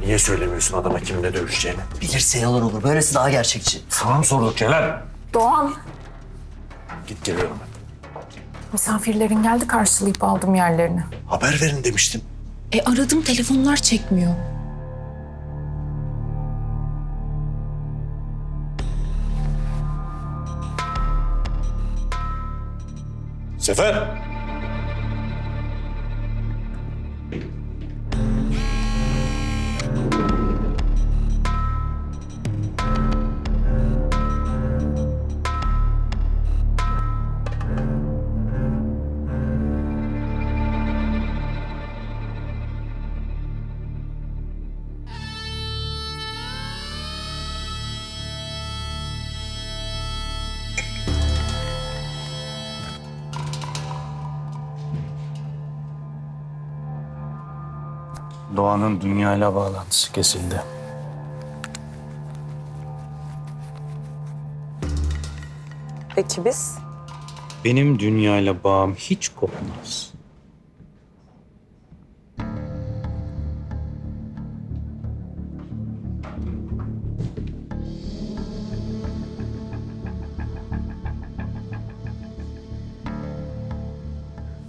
Niye söylemiyorsun adama kiminle dövüşeceğini? Bilirse yalan olur. Böylesi daha gerçekçi. Sana mı sorduk Celal? Doğan, Git geliyorum ben. misafirlerin geldi karşılayıp aldım yerlerini. Haber verin demiştim. E aradım telefonlar çekmiyor. Sefer! Doğan'ın dünyayla bağlantısı kesildi. Peki biz? Benim dünyayla bağım hiç kopmaz.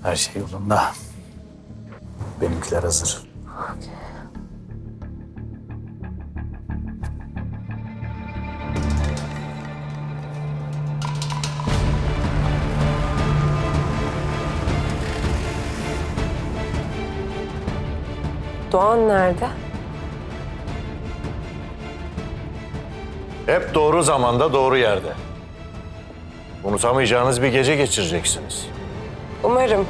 Her şey yolunda. Benimkiler hazır. Doğan nerede? Hep doğru zamanda doğru yerde. Unutamayacağınız bir gece geçireceksiniz. Umarım.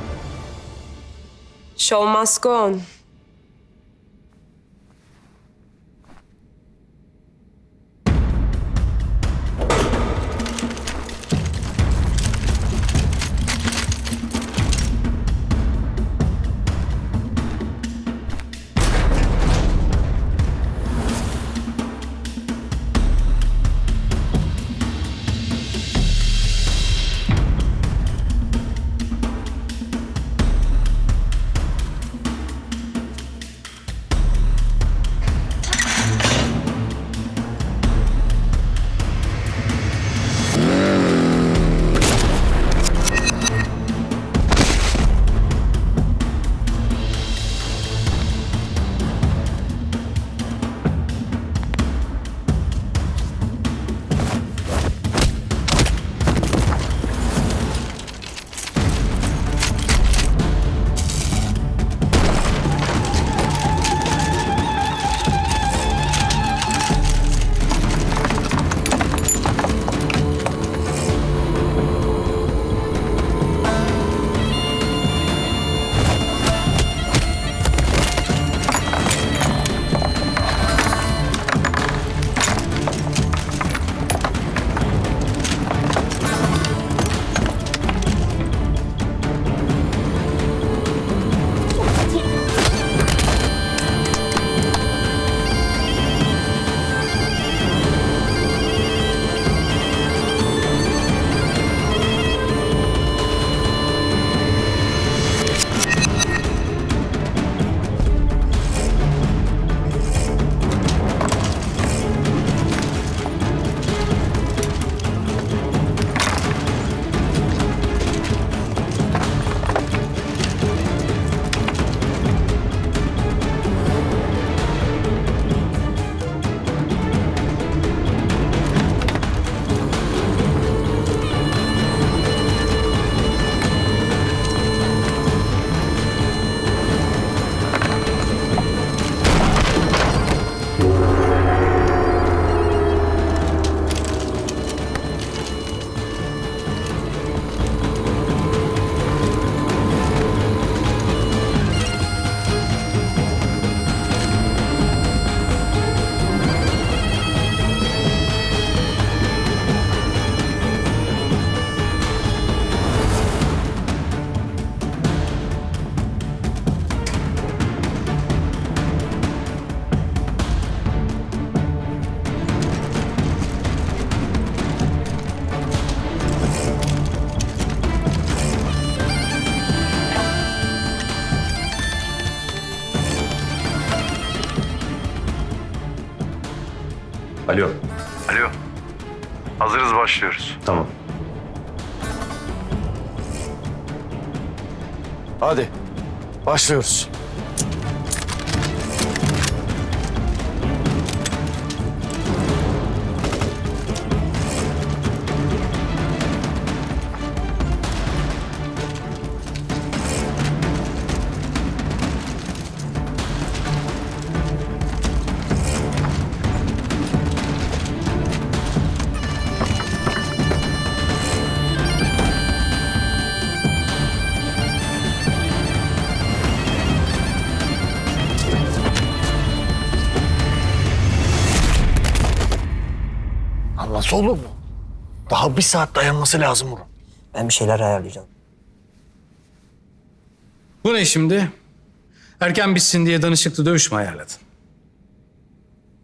Show must go on. Hazırız başlıyoruz. Tamam. Hadi. Başlıyoruz. Nasıl olur bu? Daha bir saat dayanması lazım bunun. Ben bir şeyler ayarlayacağım. Bu ne şimdi? Erken bitsin diye danışıklı dövüş mü ayarladın?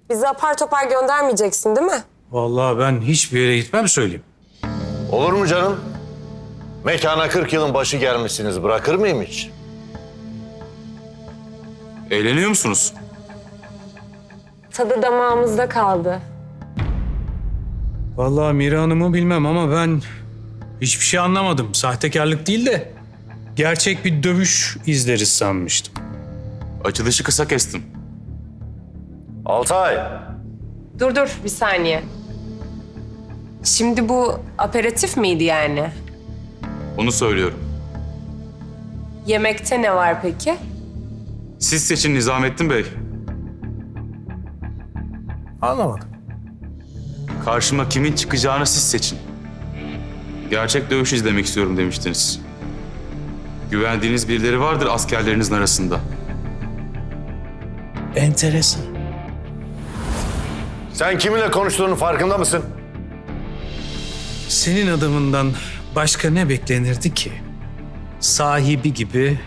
Bizi apar topar göndermeyeceksin değil mi? Vallahi ben hiçbir yere gitmem söyleyeyim. Olur mu canım? Mekana 40 yılın başı gelmişsiniz. Bırakır mıyım hiç? Eğleniyor musunuz? Tadı damağımızda kaldı. Vallahi Mira Hanım'ı bilmem ama ben hiçbir şey anlamadım. Sahtekarlık değil de gerçek bir dövüş izleriz sanmıştım. Açılışı kısa kestim. Altay. Dur dur bir saniye. Şimdi bu aperatif miydi yani? Onu söylüyorum. Yemekte ne var peki? Siz seçin Nizamettin Bey. Anlamadım. Karşıma kimin çıkacağını siz seçin. Gerçek dövüş izlemek istiyorum demiştiniz. Güvendiğiniz birileri vardır askerlerinizin arasında. Enteresan. Sen kiminle konuştuğunun farkında mısın? Senin adamından başka ne beklenirdi ki? Sahibi gibi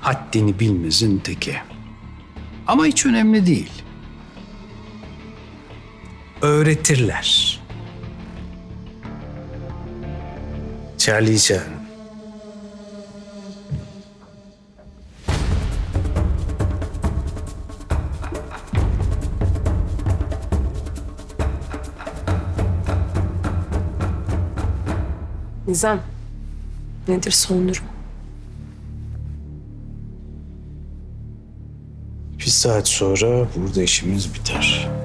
haddini bilmezin teki. Ama hiç önemli değil. Öğretirler. Charlie Chan. Nizam. Nedir son durum? Bir saat sonra burada işimiz biter.